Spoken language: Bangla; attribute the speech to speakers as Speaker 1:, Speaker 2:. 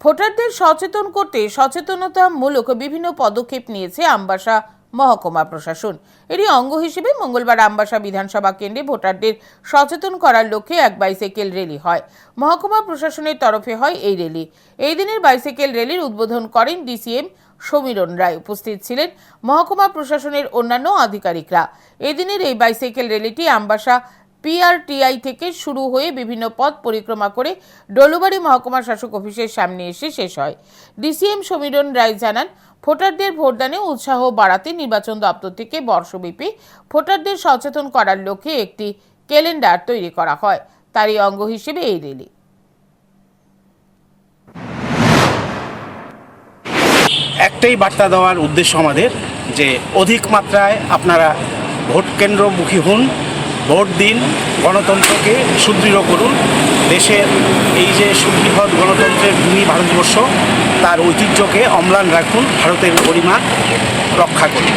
Speaker 1: ভোটারদের সচেতন করতে সচেতনতামূলক বিভিন্ন পদক্ষেপ নিয়েছে আমবাসা মহকুমা প্রশাসন। এরই অঙ্গ হিসেবে মঙ্গলবার আমবাসা বিধানসভা কেন্দ্রে ভোটারদের সচেতন করার লক্ষ্যে এক বাইসাইকেল র্যালি হয়। মহকুমা প্রশাসনের তরফে হয় এই র্যালি। এই দিনের বাইসাইকেল র্যালির উদ্বোধন করেন ডিসিএম সমীরণ রায়। উপস্থিত ছিলেন মহকুমা প্রশাসনের অন্যান্য আধিকারিকরা। এদিনের এই বাইসাইকেল র্যালিটি আমবাসা পিআরটিআই থেকে শুরু হয়ে বিভিন্ন পথ পরিক্রমা করে ডলুবাড়ি মহকুমা শাসক অফিসের সামনে এসে শেষ হয়। ডিসিএম সমীরণ রায় জানান, ভোটারদের ভোটদানে উৎসাহ বাড়াতে নির্বাচন দপ্তর থেকে বর্ষব্যাপী ভোটারদের সচেতন করার লক্ষ্যে একটি ক্যালেন্ডার তৈরি করা হয়। তারই অঙ্গ হিসেবে এই র্যালি।
Speaker 2: একটাই বার্তা দেওয়ার উদ্দেশ্য আমাদের যে অধিক মাত্রায় আপনারা ভোট কেন্দ্রমুখী হন ভোট দিন, গণতন্ত্রকে সুদৃঢ় করুন। দেশের এই যে সুবৃহৎ গণতন্ত্রের ভূমি ভারতবর্ষ, তার ঐতিহ্যকে অম্লান রাখুন, ভারতের পরিমাণ রক্ষা করুন।